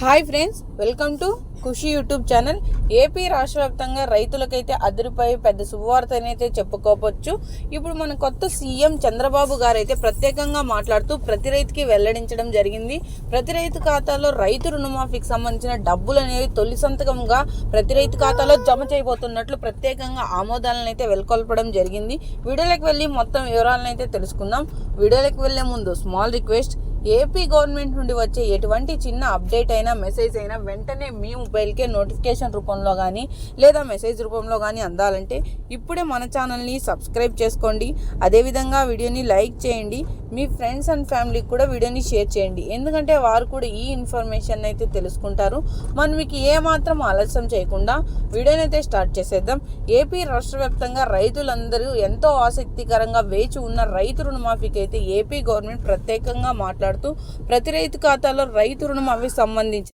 Hi friends welcome to Khushi YouTube channel. AP రాష్ట్ర వ్యాప్తంగా రైతులకైతే అదిరిపోయి పెద్ద శుభవార్త అయితే చెప్పుకోవచ్చు. ఇప్పుడు మన కొత్త సీఎం చంద్రబాబు గారు అయితే ప్రత్యేకంగా మాట్లాడుతూ ప్రతి రైతుకి వెల్లడించడం జరిగింది. ప్రతి రైతు ఖాతాలో రైతు రుణమాఫీకి సంబంధించిన డబ్బులు అనేవి తొలి సంతకంగా ప్రతి రైతు ఖాతాలో జమ చేయబోతున్నట్లు ప్రత్యేకంగా ఆమోదాలను అయితే వెలుకొల్పడం జరిగింది. వీడియోలకు వెళ్ళి మొత్తం వివరాలను అయితే తెలుసుకుందాం. వీడియోలకు వెళ్ళే ముందు స్మాల్ రిక్వెస్ట్ ఏపీ గవర్నమెంట్ నుండి వచ్చే ఎటువంటి చిన్న అప్డేట్ అయినా మెసేజ్ అయినా వెంటనే మీ మొబైల్కే నోటిఫికేషన్ రూపంలో కానీ లేదా మెసేజ్ రూపంలో కానీ అందాలంటే ఇప్పుడే మన ఛానల్ని సబ్స్క్రైబ్ చేసుకోండి. అదేవిధంగా వీడియోని లైక్ చేయండి. మీ ఫ్రెండ్స్ అండ్ ఫ్యామిలీకి కూడా వీడియోని షేర్ చేయండి. ఎందుకంటే వారు కూడా ఈ ఇన్ఫర్మేషన్ అయితే తెలుసుకుంటారు. మనం మీకు ఏమాత్రం ఆలస్యం చేయకుండా వీడియోని అయితే స్టార్ట్ చేసేద్దాం. ఏపీ రాష్ట్ర వ్యాప్తంగా రైతులందరూ ఎంతో ఆసక్తికరంగా వేచి ఉన్న రైతు రుణమాఫీకి అయితే ఏపీ గవర్నమెంట్ ప్రత్యేకంగా మాట్లాడుతూ ప్రతి రైతు ఖాతాలో రైతు రుణమాఫీకి సంబంధించి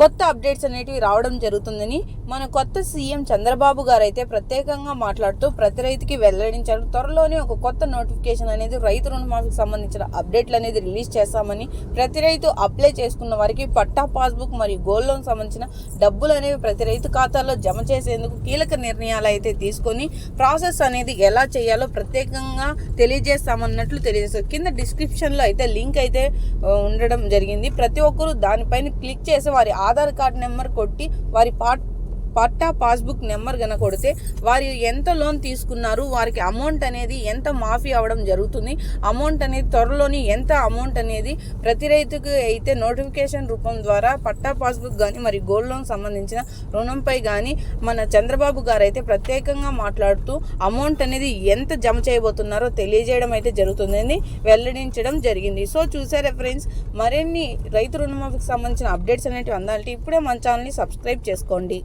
కొత్త అప్డేట్స్ అనేటివి రావడం జరుగుతుందని మన కొత్త సీఎం చంద్రబాబు గారు అయితే ప్రత్యేకంగా మాట్లాడుతూ ప్రతి రైతుకి వెల్లడించారు. త్వరలోనే ఒక కొత్త నోటిఫికేషన్ అనేది రైతు రుణమాఫీకి సంబంధించిన అప్డేట్లు అనేది రిలీజ్ చేస్తామని ప్రతి రైతు అప్లై చేసుకున్న వారికి పట్టా పాస్బుక్ మరియు గోల్డ్ లోన్ సంబంధించిన డబ్బులు అనేవి ప్రతి రైతు ఖాతాలో జమ చేసేందుకు కీలక నిర్ణయాలు అయితే తీసుకొని ప్రాసెస్ అనేది ఎలా చేయాలో ప్రత్యేకంగా తెలియజేస్తామన్నట్లు తెలియజేస్తారు కింద డిస్క్రిప్షన్లో అయితే లింక్ అయితే ఉండడం జరిగింది. ప్రతి ఒక్కరూ దానిపైన క్లిక్ చేసి వారి ఆధార్ కార్డ్ నెంబర్ కొట్టి వారి పాట్ పట్టా పాస్బుక్ నెంబర్ కనుక కొడితే వారు ఎంత లోన్ తీసుకున్నారు వారికి అమౌంట్ అనేది ఎంత మాఫీ అవ్వడం జరుగుతుంది అమౌంట్ అనేది త్వరలోని ఎంత అమౌంట్ అనేది ప్రతి రైతుకు అయితే నోటిఫికేషన్ రూపం ద్వారా పట్టా పాస్బుక్ కానీ మరి గోల్డ్ లోన్ సంబంధించిన రుణంపై కానీ మన చంద్రబాబు గారు అయితే ప్రత్యేకంగా మాట్లాడుతూ అమౌంట్ అనేది ఎంత జమ చేయబోతున్నారో తెలియజేయడం అయితే జరుగుతుందని వెల్లడించడం జరిగింది. సో చూసారా ఫ్రెండ్స్ మరిన్ని రైతు రుణమాఫీకి సంబంధించిన అప్డేట్స్ అనేటివి అందాలంటే ఇప్పుడే మన ఛానల్ని సబ్స్క్రైబ్ చేసుకోండి.